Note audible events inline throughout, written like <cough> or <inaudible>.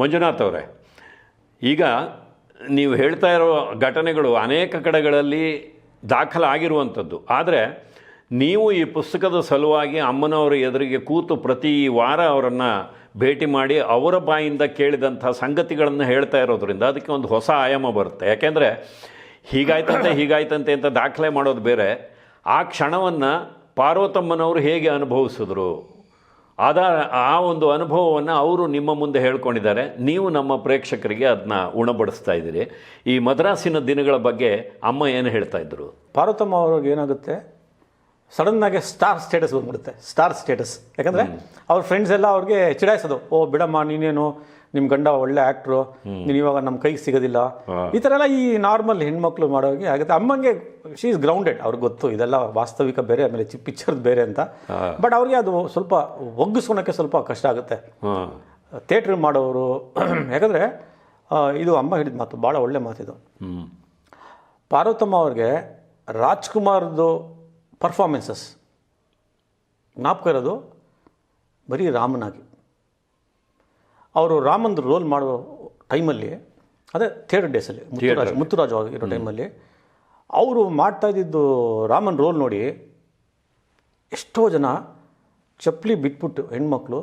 ಮಂಜುನಾಥ್ ಅವರೇ, ಈಗ ನೀವು ಹೇಳ್ತಾ ಇರೋ ಘಟನೆಗಳು ಅನೇಕ ಕಡೆಗಳಲ್ಲಿ ದಾಖಲಾಗಿರುವಂಥದ್ದು ಆದರೆ ನೀವು ಈ ಪುಸ್ತಕದ ಸಲುವಾಗಿ ಅಮ್ಮನವರ ಎದುರಿಗೆ ಕೂತು ಪ್ರತಿ ವಾರ ಅವರನ್ನು ಭೇಟಿ ಮಾಡಿ ಅವರ ಬಾಯಿಂದ ಕೇಳಿದಂಥ ಸಂಗತಿಗಳನ್ನು ಹೇಳ್ತಾ ಇರೋದ್ರಿಂದ ಅದಕ್ಕೆ ಒಂದು ಹೊಸ ಆಯಾಮ ಬರುತ್ತೆ. ಯಾಕೆಂದರೆ ಹೀಗಾಯ್ತಂತೆ ಹೀಗಾಯ್ತಂತೆ ಅಂತ ದಾಖಲೆ ಮಾಡೋದು ಬೇರೆ. ಆ ಕ್ಷಣವನ್ನು ಪಾರ್ವತಮ್ಮನವರು ಹೇಗೆ ಅನುಭವಿಸಿದ್ರು? ಅದ ಆ ಒಂದು ಅನುಭವವನ್ನು ಅವರು ನಿಮ್ಮ ಮುಂದೆ ಹೇಳ್ಕೊಂಡಿದ್ದಾರೆ. ನೀವು ನಮ್ಮ ಪ್ರೇಕ್ಷಕರಿಗೆ ಅದನ್ನ ಉಣಬಡಿಸ್ತಾ ಇದ್ದೀರಿ. ಈ ಮದ್ರಾಸಿನ ದಿನಗಳ ಬಗ್ಗೆ ಅಮ್ಮ ಏನು ಹೇಳ್ತಾ ಇದ್ರು? ಪಾರ್ವತಮ್ಮ ಅವ್ರಿಗೆ ಏನಾಗುತ್ತೆ? ಸಡನ್ನಾಗಿ ಸ್ಟಾರ್ ಸ್ಟೇಟಸ್ ಬಂದ್ಬಿಡುತ್ತೆ. Star status. ಯಾಕಂದರೆ ಅವ್ರ ಫ್ರೆಂಡ್ಸ್ ಎಲ್ಲ ಅವ್ರಿಗೆ ಚಿಡಾಯಿಸೋದು. ಓ ಬಿಡಮ್ಮ ನೀನೇನು? ನಿಮ್ಮ ಗಂಡ ಒಳ್ಳೆ ಆ್ಯಕ್ಟ್ರು ನೀನು ಇವಾಗ ನಮ್ಮ ಕೈಗೆ ಸಿಗೋದಿಲ್ಲ. ಈ ಥರ ಎಲ್ಲ ಈ ನಾರ್ಮಲ್ ಹೆಣ್ಮಕ್ಳು ಮಾಡೋಗೆ ಆಗುತ್ತೆ. ಅಮ್ಮಂಗೆ ಶಿ ಇಸ್ ಗ್ರೌಂಡೆಡ್ ಅವ್ರಿಗೆ ಗೊತ್ತು. ಇದೆಲ್ಲ ವಾಸ್ತವಿಕ ಬೇರೆ ಆಮೇಲೆ ಚಿ ಪಿಕ್ಚರ್ದು ಬೇರೆ ಅಂತ. ಬಟ್ ಅವ್ರಿಗೆ ಅದು ಸ್ವಲ್ಪ ಒಗ್ಗಿಸ್ಕೊಳಕ್ಕೆ ಸ್ವಲ್ಪ ಕಷ್ಟ ಆಗುತ್ತೆ. ಥಿಯೇಟರ್ ಮಾಡೋರು ಯಾಕಂದರೆ ಇದು ಅಮ್ಮ ಹೇಳಿದ ಮಾತು ಭಾಳ ಒಳ್ಳೆ ಮಾತಿದು ಪಾರ್ವತಮ್ಮ ಅವ್ರಿಗೆ ರಾಜ್ಕುಮಾರ್ದು ಪರ್ಫಾರ್ಮೆನ್ಸಸ್ ಜ್ಞಾಪಕ ಇರೋದು ಬರೀ ರಾಮನಾಗಿ. ಅವರು ರಾಮಂದು ರೋಲ್ ಮಾಡೋ ಟೈಮಲ್ಲಿ ಅದೇ ಥಿಯೇಟರ್ ಡೇಸಲ್ಲಿ ಮುತ್ತುರಾಜ್ ಮುತ್ತುರಾಜು ಇರೋ ಟೈಮಲ್ಲಿ ಅವರು ಮಾಡ್ತಾ ಇದ್ದಿದ್ದು ರಾಮನ್ ರೋಲ್ ನೋಡಿ ಎಷ್ಟೋ ಜನ ಚಪ್ಪಲಿ ಬಿಟ್ಬಿಟ್ಟು ಹೆಣ್ಮಕ್ಳು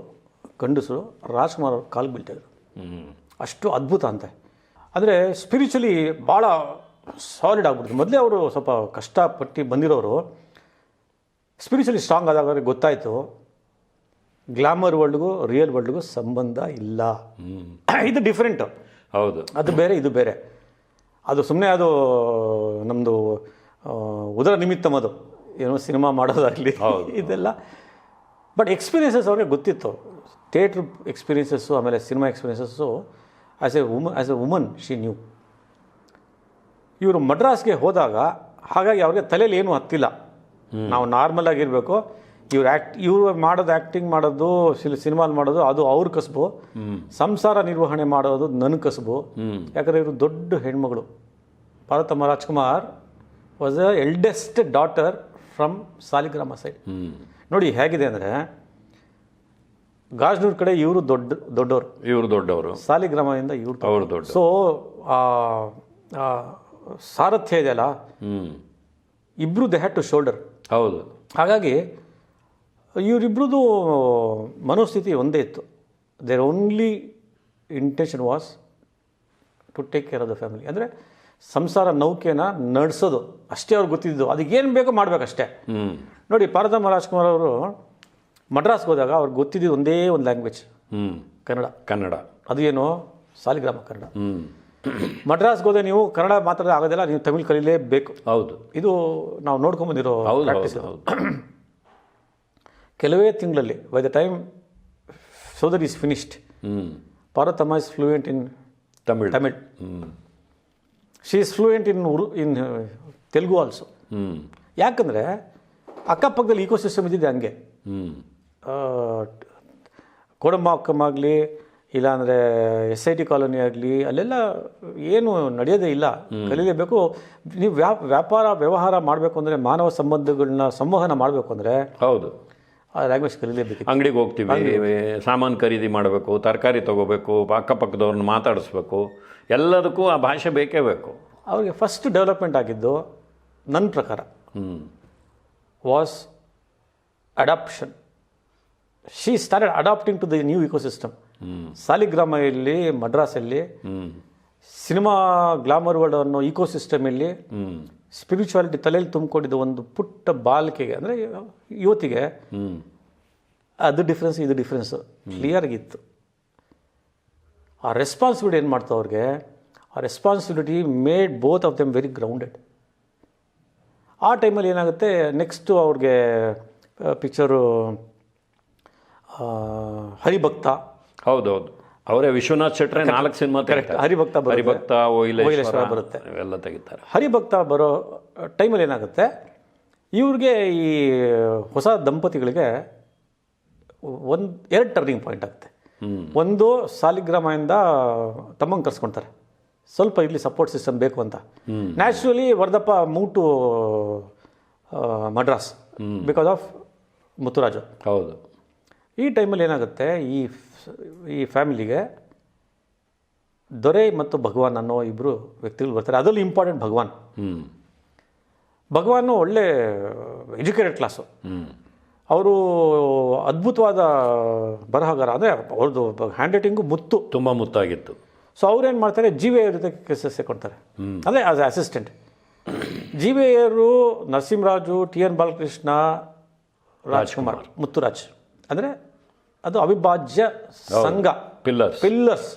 ಗಂಡಸರು ರಾಜ್ಕುಮಾರ್ ಅವ್ರ ಕಾಲು ಬೀಳ್ತಾಯಿದ್ರು ಅಷ್ಟು ಅದ್ಭುತ ಅಂತೆ. ಅಂದರೆ ಸ್ಪಿರಿಚುಲಿ ಭಾಳ ಸಾಲಿಡ್ ಆಗ್ಬಿಡ್ತು. ಮೊದಲೇ ಅವರು ಸ್ವಲ್ಪ ಕಷ್ಟಪಟ್ಟು ಬಂದಿರೋರು ಸ್ಪಿರಿಚುಲಿ ಸ್ಟ್ರಾಂಗ್ ಆದಾಗ ಗೊತ್ತಾಯಿತು ಗ್ಲಾಮರ್ ವರ್ಲ್ಡ್ಗೂ ರಿಯಲ್ ವರ್ಲ್ಡ್ಗೂ ಸಂಬಂಧ ಇಲ್ಲ. ಇದು ಡಿಫ್ರೆಂಟು ಹೌದು. ಅದು ಬೇರೆ ಇದು ಬೇರೆ. ಅದು ಸುಮ್ಮನೆ ಅದು ನಮ್ಮದು ಉದರ ನಿಮಿತ್ತ ಅದು. ಏನೋ ಸಿನಿಮಾ ಮಾಡೋದಾಗಲಿ. ಇದೆಲ್ಲ. ಬಟ್ ಎಕ್ಸ್ಪೀರಿಯನ್ಸಸ್ ಅವ್ರಿಗೆ ಗೊತ್ತಿತ್ತು. ಥಿಯೇಟ್ರ್ ಎಕ್ಸ್ಪೀರಿಯನ್ಸಸ್ಸು ಆಮೇಲೆ cinema experiences as a woman as a woman she knew ಇವರು ಮಡ್ರಾಸ್ಗೆ ಹೋದಾಗ ಹಾಗಾಗಿ ಅವ್ರಿಗೆ ತಲೆಯಲ್ಲಿ ಏನೂ ಹತ್ತಿಲ್ಲ. ನಾವು ನಾರ್ಮಲ್ ಆಗಿರಬೇಕು. ಇವ್ರು ಆ್ಯಕ್ಟ್ ಇವರು ಮಾಡೋದು ಆ್ಯಕ್ಟಿಂಗ್ ಮಾಡೋದು ಸಿನಿಮಾಲ್ ಮಾಡೋದು ಅದು ಅವ್ರ ಕಸಬು. ಸಂಸಾರ ನಿರ್ವಹಣೆ ಮಾಡೋದು ನನ್ನ ಕಸಬು. ಯಾಕಂದರೆ ಇವರು ದೊಡ್ಡ ಹೆಣ್ಮಗಳು. Parvathamma Rajkumar was a eldest daughter from Saligrama side ನೋಡಿ ಹೇಗಿದೆ ಅಂದರೆ ಗಾಜ್ನೂರ್ ಕಡೆ ಇವರು ದೊಡ್ಡ ದೊಡ್ಡವರು. ಇವರು ದೊಡ್ಡವರು. ಸಾಲಿಗ್ರಾಮದಿಂದ ಇವರು ಅವರು ದೊಡ್ಡ ಸೊ ಸಾರಥ್ಯ ಇದೆಯಲ್ಲ ಇಬ್ಬರು ದೆ ಹ್ಯಾಡ್ ಟು ಶೋಲ್ಡರ್ ಹೌದು. ಹಾಗಾಗಿ ಇವರಿಬ್ರದ್ದು ಮನೋಸ್ಥಿತಿ ಒಂದೇ ಇತ್ತು. Their only intention was to take care of the family ಅಂದರೆ ಸಂಸಾರ ನೌಕೆನ ನಡೆಸೋದು. ಅಷ್ಟೇ ಅವ್ರಿಗೆ ಗೊತ್ತಿದ್ದು ಅದಕ್ಕೇನು ಬೇಕೋ ಮಾಡಬೇಕಷ್ಟೇ. ನೋಡಿ ಪಾರದಮ್ಮ ರಾಜ್ಕುಮಾರ್ ಅವರು ಮಡ್ರಾಸ್ಗೆ ಹೋದಾಗ ಅವ್ರಿಗೆ ಗೊತ್ತಿದ್ದು ಒಂದೇ ಒಂದು ಲ್ಯಾಂಗ್ವೇಜ್ ಕನ್ನಡ. ಕನ್ನಡ. ಅದು ಏನು? ಸಾಲಿಗ್ರಾಮ ಕನ್ನಡ. ಹ್ಞೂ ಮಡ್ರಾಸ್ಗೆ ಹೋದ ನೀವು ಕನ್ನಡ ಮಾತಾಡೋದು ಆಗೋದಿಲ್ಲ ನೀವು ತಮಿಳ್ ಕಲೀಲೇಬೇಕು. ಹೌದು. ಇದು ನಾವು ನೋಡ್ಕೊಂಬಂದಿರೋ ಹೌದು. ಕೆಲವೇ ತಿಂಗಳಲ್ಲಿ by the time ಸೋದರ್ is finished Parvatamma is fluent in Tamil. Tamil. She is fluent in Urdu in Telugu also ಹ್ಞೂ ಯಾಕಂದರೆ ಅಕ್ಕಪಕ್ಕದಲ್ಲಿ ಈಕೋ ಸಿಸ್ಟಮ್ ಇದ್ದಿದೆ ಹಂಗೆ. ಕೋಡಮ್ಮ ಅಕ್ಕಮ್ಮಾಗಲಿ ಇಲ್ಲಾಂದರೆ ಎಸ್ ಐ ಟಿ ಕಾಲೋನಿ ಆಗಲಿ ಅಲ್ಲೆಲ್ಲ ಏನು ನಡೆಯೋದೇ ಇಲ್ಲ. ಕಲೀಲೇಬೇಕು. ನೀವು ವ್ಯಾ ವ್ಯಾಪಾರ ವ್ಯವಹಾರ ಮಾಡಬೇಕು ಅಂದರೆ ಮಾನವ ಸಂಬಂಧಗಳನ್ನ ಸಂವಹನ ಮಾಡಬೇಕು ಅಂದರೆ ಹೌದು. ಆ ಲ್ಯಾಂಗ್ವೇಜ್ ಕಲೀಲೇಬೇಕು. ಅಂಗಡಿಗೆ ಹೋಗ್ತೀವಿ. ಸಾಮಾನು ಖರೀದಿ ಮಾಡಬೇಕು ತರಕಾರಿ ತೊಗೋಬೇಕು ಅಕ್ಕಪಕ್ಕದವ್ರನ್ನ ಮಾತಾಡಿಸ್ಬೇಕು ಎಲ್ಲದಕ್ಕೂ ಆ ಭಾಷೆ ಬೇಕೇ ಬೇಕು. ಅವ್ರಿಗೆ ಫಸ್ಟ್ ಡೆವಲಪ್ಮೆಂಟ್ ಆಗಿದ್ದು ನನ್ನ ಪ್ರಕಾರ ಹ್ಞೂ was adaptation she started adapting to the new ecosystem Saligrama ಇಲ್ಲಿ ಮಡ್ರಾಸಲ್ಲಿ ಹ್ಞೂ ಸಿನಿಮಾ ಗ್ಲಾಮರ್ ವರ್ಲ್ಡ್ ಅನ್ನೋ ಇಕೋಸಿಸ್ಟಮಲ್ಲಿ ಹ್ಞೂ ಸ್ಪಿರಿಚುವಾಲಿಟಿ ತಲೆಯಲ್ಲಿ ತುಂಬಿಕೊಂಡಿದ್ದ ಒಂದು ಪುಟ್ಟ ಬಾಲಕಿಗೆ ಅಂದರೆ ಯುವತಿಗೆ ಅದು ಡಿಫ್ರೆನ್ಸ್ ಇದು ಡಿಫ್ರೆನ್ಸು ಕ್ಲಿಯರ್ಗಿತ್ತು ಆ ರೆಸ್ಪಾನ್ಸಿಬಿಲಿಟಿ ಏನು ಮಾಡ್ತಾವ ಅವ್ರಿಗೆ? ಆ responsibility made both of them very grounded ಆ ಟೈಮಲ್ಲಿ ಏನಾಗುತ್ತೆ? ನೆಕ್ಸ್ಟು ಅವ್ರಿಗೆ ಪಿಕ್ಚರು ಹರಿಭಕ್ತ. ಹೌದೌದು. ಅವರೇ ವಿಶ್ವನಾಥ್ ಶೆಟ್ರೆ ನಾಲ್ಕು ಸಿನಿಮಾ ಕರೆಕ್ಟ್ ಹರಿಭಕ್ತ. ಹರಿಭಕ್ತ ಓಹಿಲೇಶ್ವರ ಬರುತ್ತೆ. ಎಲ್ಲ ತೆಗಿತಾರೆ. ಹರಿಭಕ್ತ ಬರೋ ಟೈಮಲ್ಲಿ ಏನಾಗುತ್ತೆ? ಇವ್ರಿಗೆ ಈ ಹೊಸ ದಂಪತಿಗಳಿಗೆ ಒಂದು ಎರಡು ಟರ್ನಿಂಗ್ ಪಾಯಿಂಟ್ ಆಗುತ್ತೆ. ಒಂದು ಸಾಲಿಗ್ರಾಮದಿಂದ ತಮ್ಮಂಗೆ ಕರ್ಸ್ಕೊಳ್ತಾರೆ ಸ್ವಲ್ಪ ಇಲ್ಲಿ ಸಪೋರ್ಟ್ ಸಿಸ್ಟಮ್ ಬೇಕು ಅಂತ. Naturally Vardhappa moved to Madras because of Muthuraju. ಹೌದು. ಈ ಟೈಮಲ್ಲಿ ಏನಾಗುತ್ತೆ? ಈ ಈ ಫ್ಯಾಮಿಲಿಗೆ ದೊರೆ ಮತ್ತು ಭಗವಾನ್ ಅನ್ನೋ ಇಬ್ಬರು ವ್ಯಕ್ತಿಗಳು ಬರ್ತಾರೆ. ಅದರಲ್ಲಿ ಇಂಪಾರ್ಟೆಂಟ್ ಭಗವಾನ್. ಭಗವಾನು ಒಳ್ಳೆ ಎಜುಕೇಟೆಡ್ ಕ್ಲಾಸು ಅವರು ಅದ್ಭುತವಾದ ಬರಹಗಾರ. ಅಂದರೆ ಅವ್ರದ್ದು ಹ್ಯಾಂಡ್ ರೈಟಿಂಗು ಮುತ್ತು. ತುಂಬ ಮುತ್ತಾಗಿತ್ತು. ಸೊ ಅವ್ರೇನು ಮಾಡ್ತಾರೆ? ಜಿ ವಿ ಜೊತೆ ಕೆಲಸ ಕೊಡ್ತಾರೆ ಅಂದರೆ as assistant G V Narasimharaju T N Balakrishna Rajkumar. Muthuraj. ಅಂದರೆ ಅದು ಅವಿಭಾಜ್ಯ ಸಂಘ. ಪಿಲ್ಲರ್ಸ್ ಪಿಲ್ಲರ್ಸ್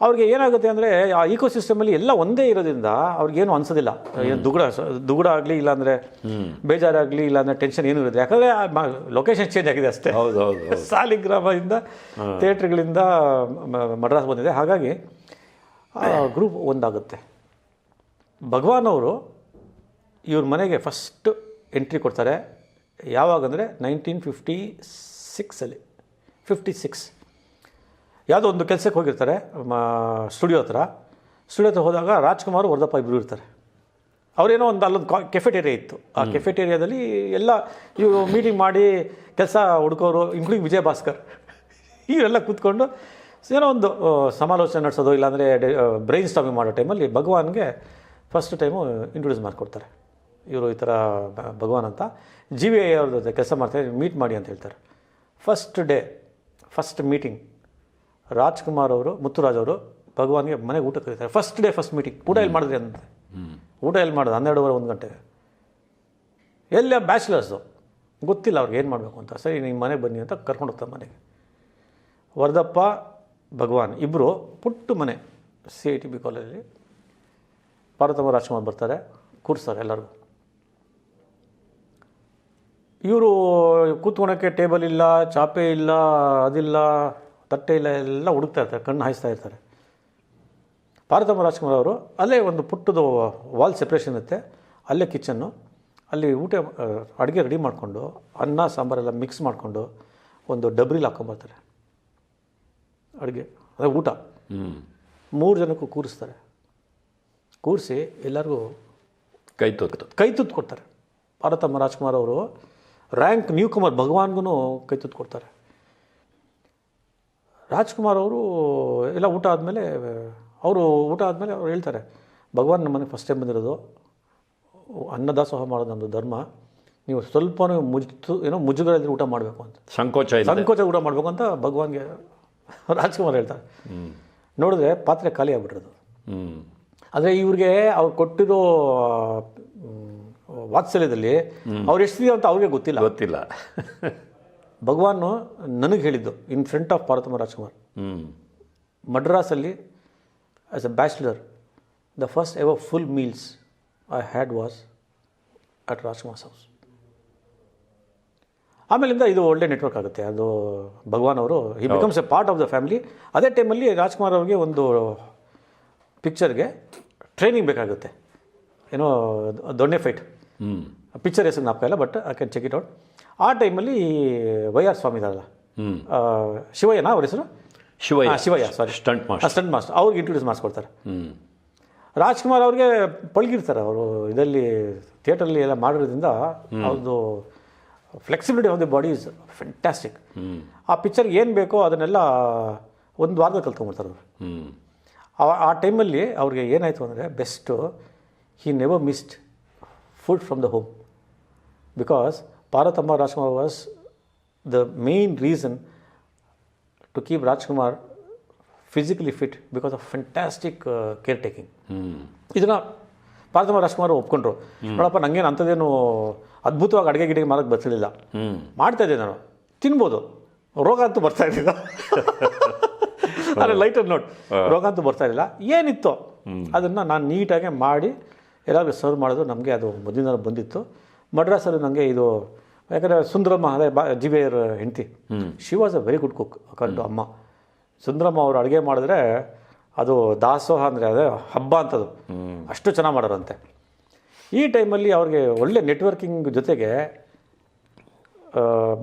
ಅವ್ರಿಗೆ ಏನಾಗುತ್ತೆ ಅಂದರೆ ಆ ಈಕೋಸಿಸ್ಟಮಲ್ಲಿ ಎಲ್ಲ ಒಂದೇ ಇರೋದ್ರಿಂದ ಅವ್ರಿಗೇನು ಅನಿಸೋದಿಲ್ಲ. ಏನು ದುಗುಡ ದುಗುಡ ಆಗಲಿ ಇಲ್ಲಾಂದರೆ ಬೇಜಾರಾಗಲಿ ಇಲ್ಲಾಂದರೆ ಟೆನ್ಷನ್ ಏನೂ ಇರೋದು ಯಾಕಂದರೆ ಲೊಕೇಶನ್ ಚೇಂಜ್ ಆಗಿದೆ ಅಷ್ಟೇ. ಹೌದು ಹೌದು <laughs> ಸಾಲಿಗ್ರಾಮದಿಂದ ಥಿಯೇಟ್ರ್ಗಳಿಂದ ಮಡ್ರಾಸ್ ಬಂದಿದೆ. ಹಾಗಾಗಿ ಗ್ರೂಪ್ ಒಂದಾಗುತ್ತೆ. ಭಗವಾನ್ ಅವರು ಇವ್ರ ಮನೆಗೆ ಫಸ್ಟ್ ಎಂಟ್ರಿ ಕೊಡ್ತಾರೆ. ಯಾವಾಗಂದರೆ ನೈನ್ಟೀನ್ ಫಿಫ್ಟಿ ಸಿಕ್ಸಲ್ಲಿ ಫಿಫ್ಟಿ ಸಿಕ್ಸ್ ಯಾವುದೋ ಒಂದು ಕೆಲಸಕ್ಕೆ ಹೋಗಿರ್ತಾರೆ ಸ್ಟುಡಿಯೋ ಹತ್ರ. ಸ್ಟುಡಿಯೋ ಹತ್ರ ಹೋದಾಗ ರಾಜ್ಕುಮಾರ್ ವರದಪ್ಪ ಇಬ್ಬರು ಇರ್ತಾರೆ. ಅವರೇನೋ ಒಂದು ಅಲ್ಲೊಂದು ಕೆಫೆಟೇರಿಯಾ ಇತ್ತು. ಆ ಕೆಫೆಟೇರಿಯಾದಲ್ಲಿ ಎಲ್ಲ ಇವರು ಮೀಟಿಂಗ್ ಮಾಡಿ ಕೆಲಸ ಹುಡುಕೋರು ಇನ್ಕ್ಲೂಡಿಂಗ್ ವಿಜಯ ಭಾಸ್ಕರ್ <laughs> ಇವರೆಲ್ಲ ಕೂತ್ಕೊಂಡು ಏನೋ ಒಂದು ಸಮಾಲೋಚನೆ ನಡೆಸೋದು ಇಲ್ಲಾಂದರೆ ಬ್ರೈನ್ ಸ್ಟಾಮಿಂಗ್ ಮಾಡೋ ಟೈಮಲ್ಲಿ ಭಗವಾನ್ಗೆ ಫಸ್ಟ್ ಟೈಮು ಇಂಟ್ರೊಡ್ಯೂಸ್ ಮಾಡಿಕೊಡ್ತಾರೆ. ಇವರು ಈ ಥರ ಭಗವಾನ್ ಅಂತ. ಜಿ ವಿ ಐ ಅವ್ರ ಜೊತೆ ಕೆಲಸ ಮಾಡ್ತಾರೆ ಮೀಟ್ ಮಾಡಿ ಅಂತ ಹೇಳ್ತಾರೆ. First day first meeting Rajkumar ಅವರು, ಮುತ್ತುರಾಜ್ ಅವರು ಭಗವಾನ್ಗೆ ಮನೆಗೆ ಊಟ ಕರೀತಾರೆ. ಫಸ್ಟ್ ಡೇ ಫಸ್ಟ್ ಮೀಟಿಂಗ್ ಊಟ ಎಲ್ಲಿ ಮಾಡಿದ್ರಿ ಅಂತ? ಊಟ ಎಲ್ಲಿ ಮಾಡೋದು ಹನ್ನೆರಡುವರೆ, ಒಂದು ಗಂಟೆಗೆ. ಎಲ್ಲ ಬ್ಯಾಚುಲರ್ಸು ಗೊತ್ತಿಲ್ಲ ಅವ್ರಿಗೆ ಏನು ಮಾಡಬೇಕು ಅಂತ. ಸರಿ ನಿಮ್ಮ ಮನೆಗೆ ಬನ್ನಿ ಅಂತ ಕರ್ಕೊಂಡು ಹೋಗ್ತಾರೆ ಮನೆಗೆ. ವರದಪ್ಪ, ಭಗವಾನ್ ಇಬ್ಬರು ಪುಟ್ಟು ಮನೆ ಸಿ ಐ ಟಿ ಬಿ ಕಾಲೇಜಲ್ಲಿ ಪಾರ್ವತಮ್ಮ, ರಾಜ್ಕುಮಾರ್ ಬರ್ತಾರೆ. ಕೂರಿಸ್ತಾರೆ ಎಲ್ಲರಿಗೂ. ಇವರು ಕೂತ್ಕೊಳಕ್ಕೆ ಟೇಬಲ್ ಇಲ್ಲ ಚಾಪೆ ಇಲ್ಲ ಅದಿಲ್ಲ ತಟ್ಟೆ ಇಲ್ಲ ಎಲ್ಲ ಹುಡುಕ್ತಾ ಇರ್ತಾರೆ ಕಣ್ಣು ಹಾಯಿಸ್ತಾ ಇರ್ತಾರೆ. ಪಾರ್ವತಮ್ಮ ರಾಜ್ಕುಮಾರ್ ಅವರು ಅಲ್ಲೇ ಒಂದು ಪುಟ್ಟದ ವಾಲ್ ಸೆಪ್ರೇಷನ್ ಇರುತ್ತೆ ಅಲ್ಲೇ ಕಿಚನ್ನು ಅಲ್ಲಿ ಊಟ ಅಡುಗೆ ರೆಡಿ ಮಾಡಿಕೊಂಡು ಅನ್ನ ಸಾಂಬಾರೆಲ್ಲ ಮಿಕ್ಸ್ ಮಾಡಿಕೊಂಡು ಒಂದು ಡಬ್ರಿಲಿ ಹಾಕ್ಕೊಂಬರ್ತಾರೆ ಅಡುಗೆ ಅದೇ ಊಟ. ಹ್ಞೂ ಮೂರು ಜನಕ್ಕೂ ಕೂರಿಸ್ತಾರೆ. ಕೂರಿಸಿ ಎಲ್ಲರಿಗೂ ಕೈ ತೂತ್ ಕೈ ತುತ್ತು ಕೊಡ್ತಾರೆ ಪಾರ್ವತಮ್ಮ ರಾಜ್ಕುಮಾರ್ ಅವರು ರ್ಯಾಂಕ್ ನ್ಯೂ ಕುಮಾರ್ ಭಗವಾನ್ಗೂ ಕೈ ತುತ್ತು ಕೊಡ್ತಾರೆ. ರಾಜ್ಕುಮಾರ್ ಅವರು ಎಲ್ಲ ಊಟ ಆದಮೇಲೆ ಅವರು ಊಟ ಆದಮೇಲೆ ಅವ್ರು ಹೇಳ್ತಾರೆ ಭಗವಾನ್ ನಮ್ಮ ಮನೆಗೆ ಫಸ್ಟ್ ಟೈಮ್ ಬಂದಿರೋದು. ಅನ್ನದಾಸೋಹ ಮಾಡೋದು ನಮ್ಮದು ಧರ್ಮ. ನೀವು ಸ್ವಲ್ಪನೂ ಮುಜ್ತು ಏನೋ ಮುಜುಗರದಲ್ಲಿ ಊಟ ಮಾಡಬೇಕು ಅಂತ. ಸಂಕೋಚ ಸಂಕೋಚ ಊಟ ಮಾಡಬೇಕು ಅಂತ ಭಗವಾನ್ಗೆ ರಾಜ್ಕುಮಾರ್ ಹೇಳ್ತಾರೆ. ನೋಡಿದ್ರೆ ಪಾತ್ರೆ ಖಾಲಿ ಆಗ್ಬಿಟ್ಟಿರೋದು. ಆದರೆ ಇವ್ರಿಗೆ ಅವ್ರು ಕೊಟ್ಟಿರೋ ವಾತ್ಸಲ್ಯದಲ್ಲಿ ಅವ್ರು ಎಷ್ಟಿದೆ ಅಂತ ಅವ್ರಿಗೆ ಗೊತ್ತಿಲ್ಲ. ಗೊತ್ತಿಲ್ಲ. ಭಗವಾನ್ ನನಗೆ ಹೇಳಿದ್ದು in front of Parvathamma Rajkumar. ಮಡ್ರಾಸಲ್ಲಿ as a bachelor the first ever full meals I had was at Rajkumar's house ಆಮೇಲಿಂದ ಇದು ಒಳ್ಳೆ ನೆಟ್ವರ್ಕ್ ಆಗುತ್ತೆ. ಅದು ಭಗವಾನ್ ಅವರು he becomes a part of the family ಅದೇ ಟೈಮಲ್ಲಿ ರಾಜ್ಕುಮಾರ್ ಅವ್ರಿಗೆ ಒಂದು ಪಿಕ್ಚರ್ಗೆ ಟ್ರೈನಿಂಗ್ ಬೇಕಾಗುತ್ತೆ. ಏನೋ ದೊಣ್ಣೆ ಫೈಟ್ ಪಿಕ್ಚರ್ ಹೆಸರು ನಾಪ್ಕ ಇಲ್ಲ but I can check it out ಆ ಟೈಮಲ್ಲಿ ವೈ ಆರ್ ಸ್ವಾಮಿ ಇದಾರಲ್ಲ ಶಿವಯ್ಯನ ಅವ್ರ ಹೆಸರು? Shivayya. Shivayya sorry stunt master stunt master ಅವ್ರಿಗೆ ಇಂಟ್ರೊಡ್ಯೂಸ್ ಮಾಡಿಸ್ಕೊಡ್ತಾರೆ. ಹ್ಞೂ ರಾಜ್ಕುಮಾರ್ ಅವ್ರಿಗೆ ಪಳಗಿರ್ತಾರೆ ಅವರು. ಇದರಲ್ಲಿ ಥಿಯೇಟ್ರಲ್ಲಿ ಎಲ್ಲ ಮಾಡಿರೋದ್ರಿಂದ ಅವ್ರದ್ದು flexibility of the body is fantastic ಆ ಪಿಕ್ಚರ್ಗೆ ಏನು ಬೇಕೋ ಅದನ್ನೆಲ್ಲ ಒಂದು ವಾರದಲ್ಲಿ ಕಲ್ತ್ಕೊಂಡ್ಬಿಡ್ತಾರೆ ಅವರು. ಆ ಟೈಮಲ್ಲಿ ಅವ್ರಿಗೆ ಏನಾಯಿತು ಅಂದರೆ best he never missed food from the home because Parvathamma Rajkumar was the main reason to keep Rajkumar physically fit because of fantastic care taking ಇದನ್ನು ಪಾರ್ವತಮ್ಮ ರಾಜ್ಕುಮಾರ್ ಒಪ್ಕೊಂಡ್ರು. ನೋಡಪ್ಪ ನನಗೇನು ಅಂಥದ್ದೇನು ಅದ್ಭುತವಾಗಿ ಅಡುಗೆ ಗಿಡಿಗೆ ಮಾಡೋಕ್ಕೆ ಬರ್ತಿರ್ಲಿಲ್ಲ. ಹ್ಞೂ ಮಾಡ್ತಾ ಇದ್ದೆ ನಾನು. ತಿನ್ಬೋದು. ರೋಗ ಅಂತೂ ಬರ್ತಾ ಇರಲಿಲ್ಲ. ಅದೇ ಲೈಟರ್ ನೋಟ್ ರೋಗ ಅಂತೂ ಬರ್ತಾ ಇರಲಿಲ್ಲ. ಏನಿತ್ತು ಅದನ್ನು ನಾನು ನೀಟಾಗಿ ಮಾಡಿ ಎಲ್ಲರಿಗೂ ಸರ್ವ್ ಮಾಡೋದು ನಮಗೆ ಅದು ಮೊದಲಿಂದ ಬಂದಿತ್ತು. ಮಡ್ರಾಸಲ್ಲಿ ನನಗೆ ಇದು ಯಾಕಂದರೆ ಸುಂದರಮ್ಮ ಅದೇ ಬಾ ಜಿ ಹೆಂಡತಿ she was a very good cook ಕಂಡು ಅಮ್ಮ. ಸುಂದರಮ್ಮ ಅವರು ಅಡುಗೆ ಮಾಡಿದ್ರೆ ಅದು ದಾಸೋಹ ಅಂದರೆ ಅದೇ ಹಬ್ಬ ಅಂತದು. ಅಷ್ಟು ಚೆನ್ನಾಗಿ ಮಾಡೋರಂತೆ. ಈ ಟೈಮಲ್ಲಿ ಅವ್ರಿಗೆ ಒಳ್ಳೆ ನೆಟ್ವರ್ಕಿಂಗ್ ಜೊತೆಗೆ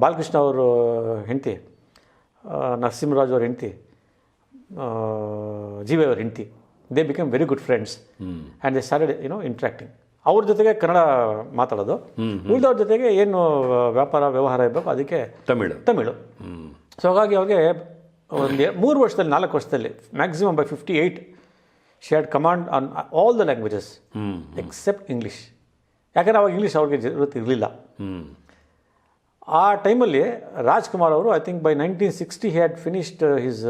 ಬಾಲಕೃಷ್ಣ ಅವರು ಹೆಂಡತಿ ನರಸಿಂಹರಾಜ್ ಅವ್ರ ಹೆಂಡತಿ ಜಿ ವಿ ಅವ್ರ ಹೆಂಡತಿ they become very good friends and they started you know interacting ಅವ್ರ ಜೊತೆಗೆ ಕನ್ನಡ ಮಾತಾಡೋದು. ಉಳಿದವ್ರ ಜೊತೆಗೆ ಏನು ವ್ಯಾಪಾರ ವ್ಯವಹಾರ ಇರಬೇಕು ಅದಕ್ಕೆ ತಮಿಳು. ತಮಿಳು. ಸೊ ಹಾಗಾಗಿ ಅವ್ರಿಗೆ ಒಂದು ಮೂರು ವರ್ಷದಲ್ಲಿ ನಾಲ್ಕು ವರ್ಷದಲ್ಲಿ maximum by fifty eight she had command on all the languages except English ಯಾಕಂದರೆ ಅವಾಗ ಇಂಗ್ಲೀಷ್ ಅವ್ರಿಗೆ ಜರೂರತ್ ಇರಲಿಲ್ಲ. ಆ ಟೈಮಲ್ಲಿ ರಾಜ್ಕುಮಾರ್ ಅವರು I think by nineteen sixty he had finished his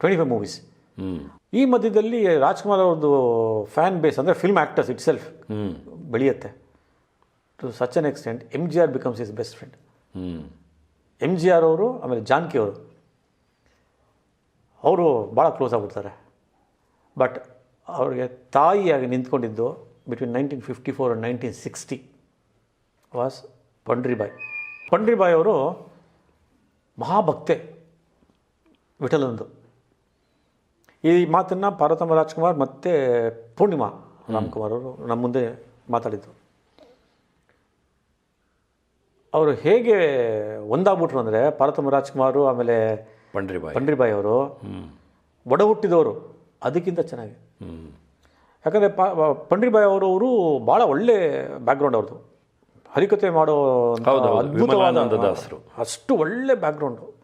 twenty five movies ಈ ಮಧ್ಯದಲ್ಲಿ ರಾಜ್ಕುಮಾರ್ ಅವ್ರದ್ದು ಫ್ಯಾನ್ ಬೇಸ್ ಅಂದರೆ ಫಿಲ್ಮ್ ಆ್ಯಕ್ಟರ್ಸ್ ಇಟ್ ಸೆಲ್ಫ್ ಬೆಳೆಯುತ್ತೆ. To such an extent M G R becomes his best friend M G R ಅವರು, ಆಮೇಲೆ ಜಾನ್ಕಿ ಅವರು ಅವರು ಭಾಳ ಕ್ಲೋಸ್ ಆಗ್ಬಿಡ್ತಾರೆ. ಬಟ್ ಅವ್ರಿಗೆ ತಾಯಿಯಾಗಿ ನಿಂತ್ಕೊಂಡಿದ್ದು between nineteen fifty four nineteen sixty was Pandribai Pandribai ಅವರು ಮಹಾಭಕ್ತೆ ವಿಠಲಂದು ಈ ಮಾತನ್ನು ಪಾರ್ವತಮ್ಮ ರಾಜ್ಕುಮಾರ್ ಮತ್ತು ಪೂರ್ಣಿಮಾ ರಾಮ್ಕುಮಾರ್ ಅವರು ನಮ್ಮ ಮುಂದೆ ಮಾತಾಡಿದರು. ಅವರು ಹೇಗೆ ಒಂದಾಗ್ಬಿಟ್ರು ಅಂದರೆ ಪಾರ್ವತಮ್ಮ ರಾಜ್ಕುಮಾರು ಆಮೇಲೆ ಪಂಡ್ರಿಬಾಯಿ. ಪಂಡ್ರಿಬಾಯಿ ಅವರು ಒಡ ಹುಟ್ಟಿದವರು ಅದಕ್ಕಿಂತ ಚೆನ್ನಾಗಿ. ಯಾಕಂದರೆ ಪ ಪಂಡ್ರಿಬಾಯಿ ಅವರು ಅವರು ಭಾಳ ಒಳ್ಳೆ ಬ್ಯಾಕ್ಗ್ರೌಂಡ್ ಅವ್ರದ್ದು. ಹರಿಕತೆ ಮಾಡೋ. ಅದ್ಭುತವಾದ. ಅಷ್ಟು ಒಳ್ಳೆ ಬ್ಯಾಕ್ಗ್ರೌಂಡು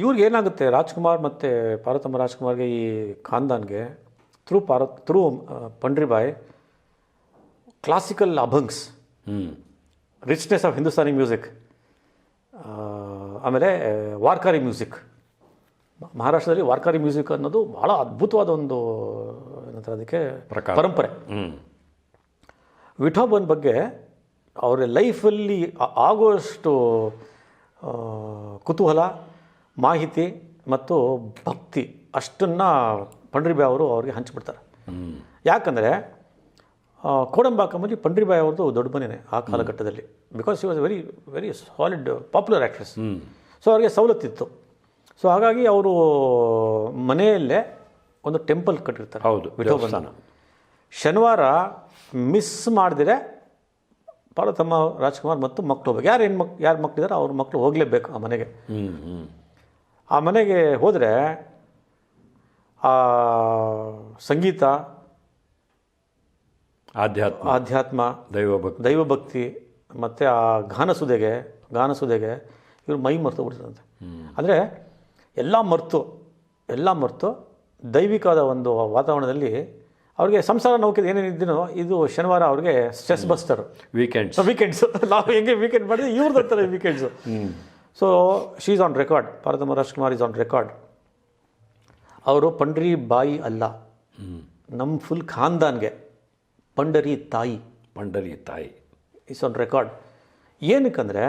ಇವ್ರಿಗೆ ಏನಾಗುತ್ತೆ ರಾಜ್ಕುಮಾರ್ ಮತ್ತು ಪಾರ್ವತಮ್ಮ ರಾಜ್ಕುಮಾರ್ಗೆ ಈ ಖಾನ್ದಾನ್ಗೆ ಥ್ರೂ ಪಾರ ಥ್ರೂ ಪಂಡ್ರಿಬಾಯ್ ಕ್ಲಾಸಿಕಲ್ ಅಭಂಗ್ಸ್ ರಿಚ್ನೆಸ್ ಆಫ್ ಹಿಂದೂಸ್ತಾನಿ ಮ್ಯೂಸಿಕ್ ಆಮೇಲೆ ವಾರ್ಕಾರಿ ಮ್ಯೂಸಿಕ್ ಮಹಾರಾಷ್ಟ್ರದಲ್ಲಿ ವಾರ್ಕಾರಿ ಮ್ಯೂಸಿಕ್ ಅನ್ನೋದು ಭಾಳ ಅದ್ಭುತವಾದ ಒಂದು ಏನಂತಾರೆ ಅದಕ್ಕೆ ಪರಂಪರೆ. ಹ್ಞೂ ವಿಠೋಬನ್ ಬಗ್ಗೆ ಅವರ ಲೈಫಲ್ಲಿ ಆಗುವಷ್ಟು ಕುತೂಹಲ ಮಾಹಿತಿ ಮತ್ತು ಭಕ್ತಿ ಅಷ್ಟನ್ನು ಪಂಡ್ರಿಬಾಯಿ ಅವರು ಅವ್ರಿಗೆ ಹಂಚಿಬಿಡ್ತಾರೆ. ಯಾಕಂದರೆ ಕೋಡಂಬಾಕಂಬಲ್ಲಿ ಪಂಡ್ರಿಬಾಯಿ ಅವ್ರದ್ದು ದೊಡ್ಡ ಮನೆಯೇ ಆ ಕಾಲಘಟ್ಟದಲ್ಲಿ. Because she was very very solid popular actress so ಅವ್ರಿಗೆ ಸವಲತ್ತಿತ್ತು ಸೊ ಹಾಗಾಗಿ ಅವರು ಮನೆಯಲ್ಲೇ ಒಂದು ಟೆಂಪಲ್ ಕಟ್ಟಿರ್ತಾರೆ. ಹೌದು ವಿಠೋಬಂಧನ ಶನಿವಾರ ಮಿಸ್ ಮಾಡಿದರೆ ಪಾರ್ವತಮ್ಮ ರಾಜ್ಕುಮಾರ್ ಮತ್ತು ಮಕ್ಕಳು ಹೋಗ್ಬೇಕು. ಯಾರು ಹೆಣ್ಮಕ್ ಯಾರು ಮಕ್ಕಳಿದಾರೆ ಅವ್ರ ಮಕ್ಕಳು ಹೋಗಲೇಬೇಕು ಆ ಮನೆಗೆ. ಆ ಮನೆಗೆ ಹೋದರೆ ಆ ಸಂಗೀತ ಆಧ್ಯಾತ್ಮ ಆಧ್ಯಾತ್ಮ ದೈವಭಕ್ತಿ ದೈವಭಕ್ತಿ ಮತ್ತು ಆ ಗಾನಸುದೆಗೆ ಗಾನಸುದೆಗೆ ಇವರು ಮೈ ಮರೆತು ಬಿಡ್ತಾರಂತೆ. ಅಂದರೆ ಎಲ್ಲ ಮರೆತು ಎಲ್ಲ ಮರೆತು ದೈವಿಕವಾದ ಒಂದು ವಾತಾವರಣದಲ್ಲಿ ಅವ್ರಿಗೆ ಸಂಸಾರ ನೌಕೆ ಏನೇನಿದ್ದೀನೋ ಇದು ಶನಿವಾರ ಅವ್ರಿಗೆ ಸ್ಟ್ರೆಸ್ ಬಸ್ಟರ್ ವೀಕೆಂಡ್ಸ್ ವೀಕೆಂಡ್ಸ್ ನಾವು ಹೆಂಗೆ ವೀಕೆಂಡ್ ಮಾಡಿದ್ರೆ ಇವ್ರದ್ದು weekends so she is on record Parvathamma Rajkumar is on record ಅವರು ಪಂಡ್ರಿ ಬಾಯಿ ಅಲ್ಲ ನಮ್ಮ ಫುಲ್ ಖಾನ್ದಾನ್ಗೆ ಪಂಡರಿ ತಾಯಿ ಪಂಡರಿ ತಾಯಿ ಇಸ್ ಆನ್ ರೆಕಾರ್ಡ್ ಏನಕ್ಕಂದರೆ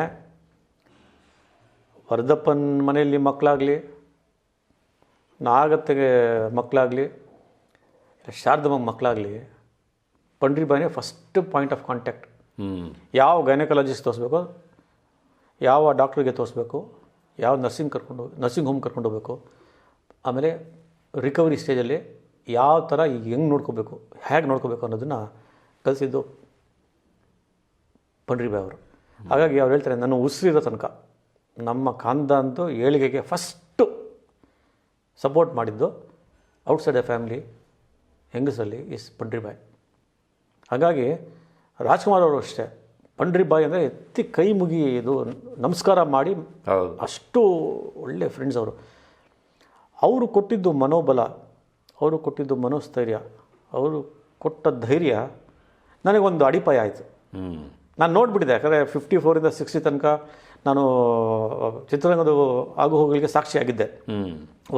ವರದಪ್ಪನ ಮನೆಯಲ್ಲಿ ಮಕ್ಕಳಾಗಲಿ ನಾಗತ್ತೆಗೆ ಮಕ್ಕಳಾಗಲಿ ಶಾರದಮ್ಮ ಮಕ್ಕಳಾಗಲಿ ಪಂಡ್ರಿಬಾಯಿನೇ ಫಸ್ಟ್ ಪಾಯಿಂಟ್ ಆಫ್ ಕಾಂಟ್ಯಾಕ್ಟ್ ಯಾವ ಗೈನಕಾಲಜಿಸ್ಟ್ ತೋರಿಸ್ಬೇಕು ಯಾವ ಡಾಕ್ಟ್ರಿಗೆ ತೋರಿಸ್ಬೇಕು? ಯಾವ ನರ್ಸಿಂಗ್ ಕರ್ಕೊಂಡು ನರ್ಸಿಂಗ್ ಹೋಮ್ ಕರ್ಕೊಂಡು ಹೋಗ್ಬೇಕು? ಆಮೇಲೆ ರಿಕವರಿ ಸ್ಟೇಜಲ್ಲಿ ಯಾವ ಥರ ಈಗ ಹೆಂಗೆ ನೋಡ್ಕೋಬೇಕು? ಹೇಗೆ ನೋಡ್ಕೋಬೇಕು ಅನ್ನೋದನ್ನು ಕಲಿಸಿದ್ದು ಪಂಡ್ರಿಬಾಯಿ ಅವರು. ಹಾಗಾಗಿ ಅವ್ರು ಹೇಳ್ತಾರೆ, ನನ್ನ ಉಸಿರಿರೋ ತನಕ, ನಮ್ಮ ಕಾಂದ ಅಂತೂ ಏಳಿಗೆಗೆ ಫಸ್ಟು ಸಪೋರ್ಟ್ ಮಾಡಿದ್ದು ಔಟ್ಸೈಡ್ ಎ ಫ್ಯಾಮ್ಲಿ ಹೆಂಗಸಲ್ಲಿ ಇಸ್ ಪಂಡ್ರಿಬಾಯಿ. ಹಾಗಾಗಿ ರಾಜ್ಕುಮಾರ್ ಅವರು ಅಷ್ಟೇ. ಪಂಡ್ರಿಬಾಯಿ ಅಂದರೆ ಎತ್ತಿ ಕೈ ಮುಗಿ ಇದು ನಮಸ್ಕಾರ ಮಾಡಿ ಅಷ್ಟು ಒಳ್ಳೆ ಫ್ರೆಂಡ್ಸ್ ಅವರು. ಅವರು ಕೊಟ್ಟಿದ್ದು ಮನೋಬಲ ಅವರು ಕೊಟ್ಟಿದ್ದು ಮನೋಸ್ಥೈರ್ಯ ಅವರು ಕೊಟ್ಟ ಧೈರ್ಯ ನನಗೊಂದು ಅಡಿಪಾಯ ಆಯಿತು. ನಾನು ನೋಡಿಬಿಟ್ಟಿದೆ ಯಾಕಂದರೆ ಫಿಫ್ಟಿ ಫೋರಿಂದ ಸಿಕ್ಸ್ಟಿ ತನಕ ನಾನು ಚಿತ್ರರಂಗದ ಆಗು ಹೋಗಲಿಕ್ಕೆ ಸಾಕ್ಷಿಯಾಗಿದ್ದೆ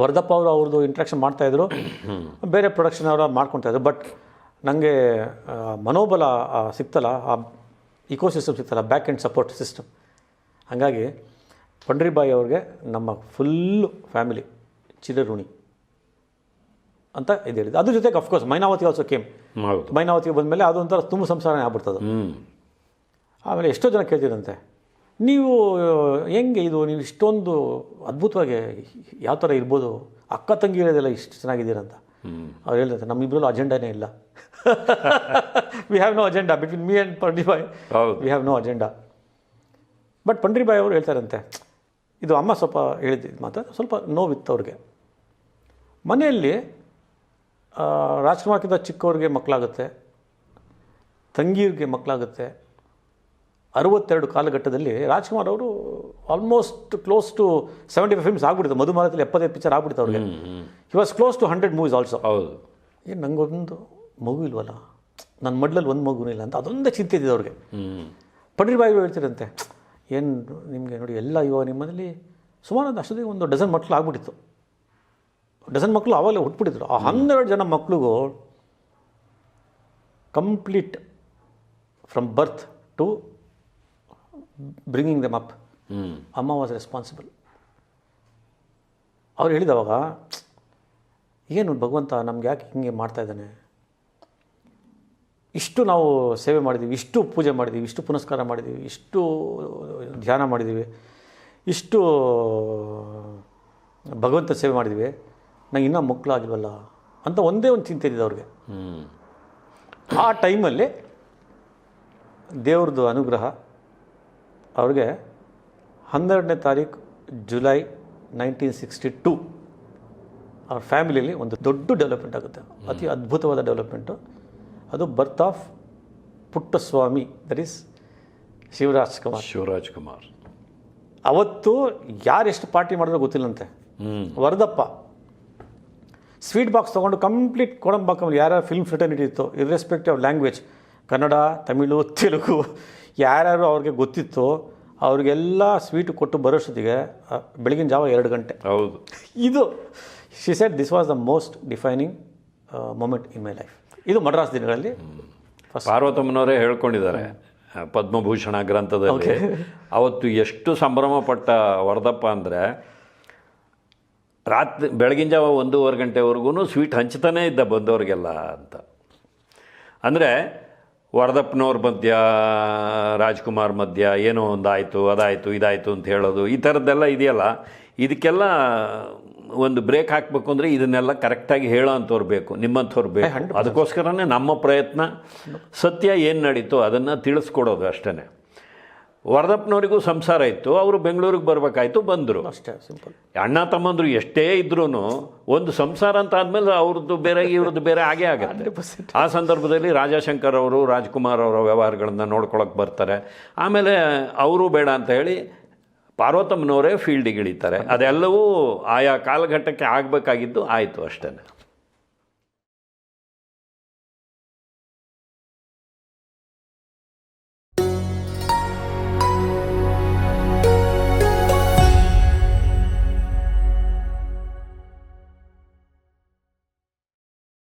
ವರ್ಧಪ್ಪ ವರದಪ್ಪ ಅವರು ಅವ್ರದ್ದು ಇಂಟ್ರಾಕ್ಷನ್ ಮಾಡ್ತಾಯಿದ್ರು ಬೇರೆ ಪ್ರೊಡಕ್ಷನ್ ಅವರ ಮಾಡ್ಕೊತಾಯಿದ್ರು ಬಟ್ ನನಗೆ ಮನೋಬಲ ಸಿಕ್ತಲ್ಲ ಆ ಇಕೋಸಿಸ್ಟಮ್ ಸಿಗ್ತಲ್ಲ ಬ್ಯಾಕ್ ಆ್ಯಂಡ್ ಸಪೋರ್ಟ್ ಸಿಸ್ಟಮ್ ಹಾಗಾಗಿ ಪಂಡ್ರಿಬಾಯಿ ಅವ್ರಿಗೆ ನಮ್ಮ ಫುಲ್ಲು ಫ್ಯಾಮಿಲಿ ಚಿರಋಣಿ ಅಂತ ಇದು ಹೇಳಿದ್ದು. ಅದ್ರ ಜೊತೆಗೆ of course Mainavati also came Mainavati ಮೈನಾವತಿಗೆ ಬಂದಮೇಲೆ ಅದೊಂಥರ ತುಂಬ ಸಂಸಾರನೇ ಆಗ್ಬಿಡ್ತದೆ. ಆಮೇಲೆ ಎಷ್ಟೋ ಜನ ಕೇಳ್ತಿದ್ದಂತೆ ನೀವು ಹೆಂಗೆ ಇದು ನೀವು ಇಷ್ಟೊಂದು ಅದ್ಭುತವಾಗಿ ಯಾವ ಥರ ಇರ್ಬೋದು ಅಕ್ಕ ತಂಗಿ ಹೇಳೋದೆಲ್ಲ ಇಷ್ಟು ಚೆನ್ನಾಗಿದ್ದೀರಂತ. ಅವ್ರು ಹೇಳ್ತಾರೆ ನಮ್ಮಿಬ್ಬರಲ್ಲೂ ಅಜೆಂಡಾನೇ ಇಲ್ಲ. We have no agenda between me and Pandribai we have no agenda but Pandribai ಅವರು ಹೇಳ್ತಾರಂತೆ ಇದು ಅಮ್ಮ ಸ್ವಲ್ಪ ಹೇಳಿದ್ದು ಮಾತ್ರ ಸ್ವಲ್ಪ ನೋವಿತ್ತು ಅವ್ರಿಗೆ ಮನೆಯಲ್ಲಿ ರಾಜ್ಕುಮಾರ್ಕಿಂತ ರಾಜ್ಕುಮಾರ್ಗಿಂತ ಚಿಕ್ಕವ್ರಿಗೆ ಮಕ್ಕಳಾಗುತ್ತೆ ತಂಗಿಯರಿಗೆ ಮಕ್ಕಳಾಗುತ್ತೆ. ಅರವತ್ತೆರಡು ಕಾಲಘಟ್ಟದಲ್ಲಿ ರಾಜ್ಕುಮಾರ್ ಅವರು almost close to seventy five films ಆಗ್ಬಿಟ್ಟಿತ್ತು ಮಧುಮಾಲದಲ್ಲಿ ಎಪ್ಪತ್ತೈದು ಪಿಕ್ಚರ್ ಆಗ್ಬಿಟ್ಟಿತ್ತು ಅವ್ರಿಗೆ. He was close to hundred movies also ಹೌದು. ಏನು ನಂಗೊಂದು ಮಗು ಇಲ್ವಲ್ಲ? ನನ್ನ ಮಡ್ಲಲ್ಲಿ ಒಂದು ಮಗುನೂ ಇಲ್ಲ ಅಂತ ಅದೊಂದೇ ಚಿಂತೆ ಇದೆ ಅವ್ರಿಗೆ. ಪಂಡಿತ್ ಬಾಯಿ ಹೇಳ್ತಿರಂತೆ ಏನು ನಿಮಗೆ ನೋಡಿ ಎಲ್ಲ ಇವಾಗ ನಿಮ್ಮಲ್ಲಿ ಸುಮಾರು ಒಂದು ಅಷ್ಟೊತ್ತಿಗೆ ಒಂದು ಡಜನ್ ಮಕ್ಕಳು ಆಗ್ಬಿಟ್ಟಿತ್ತು. ಡಜನ್ ಮಕ್ಕಳು ಆವಾಗಲೇ ಹುಟ್ಬಿಟ್ಟಿದ್ರು. ಆ ಹನ್ನೆರಡು ಜನ ಮಕ್ಕಳಿಗೂ complete from birth to bringing them up ಅಮ್ಮ ವಾಸ್ ರೆಸ್ಪಾನ್ಸಿಬಲ್ ಅವ್ರು ಹೇಳಿದವಾಗ ಏನು ಭಗವಂತ ನಮ್ಗೆ ಯಾಕೆ ಹಿಂಗೆ ಮಾಡ್ತಾ ಇದ್ದಾನೆ? ಇಷ್ಟು ನಾವು ಸೇವೆ ಮಾಡಿದ್ದೀವಿ ಇಷ್ಟು ಪೂಜೆ ಮಾಡಿದ್ದೀವಿ ಇಷ್ಟು ಪುನಸ್ಕಾರ ಮಾಡಿದ್ದೀವಿ ಇಷ್ಟು ಧ್ಯಾನ ಮಾಡಿದ್ದೀವಿ ಇಷ್ಟು ಭಗವಂತ ಸೇವೆ ಮಾಡಿದ್ದೀವಿ ನಂಗೆ ಇನ್ನೂ ಮಕ್ಕಳಾಗಿಲ್ವಲ್ಲ ಅಂತ ಒಂದೇ ಒಂದು ಚಿಂತೆ ಇದೆ ಅವ್ರಿಗೆ. ಆ ಟೈಮಲ್ಲಿ ದೇವ್ರದ್ದು ಅನುಗ್ರಹ ಅವ್ರಿಗೆ ಹನ್ನೆರಡನೇ ತಾರೀಕು ಜುಲೈ ನೈನ್ಟೀನ್ ಸಿಕ್ಸ್ಟಿ ಟೂ. ಅವ್ರ ಫ್ಯಾಮಿಲಿಯಲ್ಲಿ ಒಂದು ದೊಡ್ಡ ಡೆವಲಪ್ಮೆಂಟ್ ಆಗುತ್ತೆ. ಅತಿ ಅದ್ಭುತವಾದ ಡೆವಲಪ್ಮೆಂಟು. ಅದು birth of Puttaswamy that is Shivaraj Kumar. Shivaraj Kumar. ಅವತ್ತು ಯಾರೆಷ್ಟು ಪಾರ್ಟಿ ಮಾಡಿದ್ರು ಗೊತ್ತಿಲ್ಲಂತೆ. ವರದಪ್ಪ. ಸ್ವೀಟ್ ಬಾಕ್ಸ್ ತೊಗೊಂಡು ಕಂಪ್ಲೀಟ್ ಕೊಡಂಬಾಕಲ್ಲಿ ಯಾರ್ಯಾರು ಫಿಲ್ಮ್ ಫ್ರೆಟರ್ನಿಟಿ ಇತ್ತು irrespective of language Kannada Tamil Telugu ಯಾರ್ಯಾರು ಅವ್ರಿಗೆ ಗೊತ್ತಿತ್ತು ಅವ್ರಿಗೆಲ್ಲ ಸ್ವೀಟ್ ಕೊಟ್ಟು ಬರೋಷ್ಟೊತ್ತಿಗೆ ಬೆಳಗಿನ ಜಾವ ಎರಡು ಗಂಟೆ. ಹೌದು. ಇದು she set this was the most defining moment in my life ಇದು ಮಡ್ರಾಸ್ ದಿನಗಳಲ್ಲಿ ಪಾರ್ವತಮ್ಮನವರೇ ಹೇಳ್ಕೊಂಡಿದ್ದಾರೆ. ಪದ್ಮಭೂಷಣ ಗ್ರಂಥದಲ್ಲಿ. ಅವತ್ತು ಎಷ್ಟು ಸಂಭ್ರಮ ಪಟ್ಟ ವರದಪ್ಪ ಅಂದರೆ ರಾತ್ರಿ ಬೆಳಗಿನ ಜಾವ ಒಂದೂವರೆ ಗಂಟೆವರೆಗೂ ಸ್ವೀಟ್ ಹಂಚ್ತಾನೇ ಇದ್ದ ಬಂದವ್ರಿಗೆಲ್ಲ ಅಂತ. ಅಂದರೆ ವರದಪ್ಪನವ್ರ ಮಧ್ಯ ರಾಜ್ಕುಮಾರ್ ಮಧ್ಯ ಏನೋ ಒಂದು ಆಯಿತು ಅದಾಯಿತು ಇದಾಯಿತು ಅಂತ ಹೇಳೋದು ಈ ಥರದ್ದೆಲ್ಲ ಇದೆಯಲ್ಲ. ಇದಕ್ಕೆಲ್ಲ ಒಂದು ಬ್ರೇಕ್ ಹಾಕಬೇಕು ಅಂದರೆ ಇದನ್ನೆಲ್ಲ ಕರೆಕ್ಟಾಗಿ ಹೇಳೋ ಅಂಥವ್ರು ಬೇಕು ನಿಮ್ಮಂಥವ್ರು ಬೇಕು. ಅದಕ್ಕೋಸ್ಕರನೇ ನಮ್ಮ ಪ್ರಯತ್ನ ಸತ್ಯ ಏನು ನಡೀತೋ ಅದನ್ನು ತಿಳಿಸ್ಕೊಡೋದು ಅಷ್ಟೇ ವರದಪ್ಪನವರಿಗೂ ಸಂಸಾರ ಇತ್ತು ಅವರು ಬೆಂಗಳೂರಿಗೆ ಬರಬೇಕಾಯ್ತು ಬಂದರು. ಅಷ್ಟೇ ಸಿಂಪಲ್ ಅಣ್ಣ ತಮ್ಮಂದರು ಎಷ್ಟೇ ಇದ್ರೂ ಒಂದು ಸಂಸಾರ ಅಂತ ಆದಮೇಲೆ ಅವ್ರದ್ದು ಬೇರೆ ಇವ್ರದ್ದು ಬೇರೆ ಆಗೇ ಆಗುತ್ತೆ. ಆ ಸಂದರ್ಭದಲ್ಲಿ ರಾಜಾಶಂಕರ್ ಅವರು ರಾಜ್ಕುಮಾರ್ ಅವರ ವ್ಯವಹಾರಗಳನ್ನು ನೋಡ್ಕೊಳಕ್ಕೆ ಬರ್ತಾರೆ. ಆಮೇಲೆ ಅವರು ಬೇಡ ಅಂತ ಹೇಳಿ ಪಾರ್ವತಮ್ಮನವರೇ ಫೀಲ್ಡಿಗೆ ಇಳಿತಾರೆ. ಅದೆಲ್ಲವೂ ಆಯಾ ಕಾಲಘಟ್ಟಕ್ಕೆ ಆಗಬೇಕಾಗಿದ್ದು ಆಯಿತು ಅಷ್ಟೇ.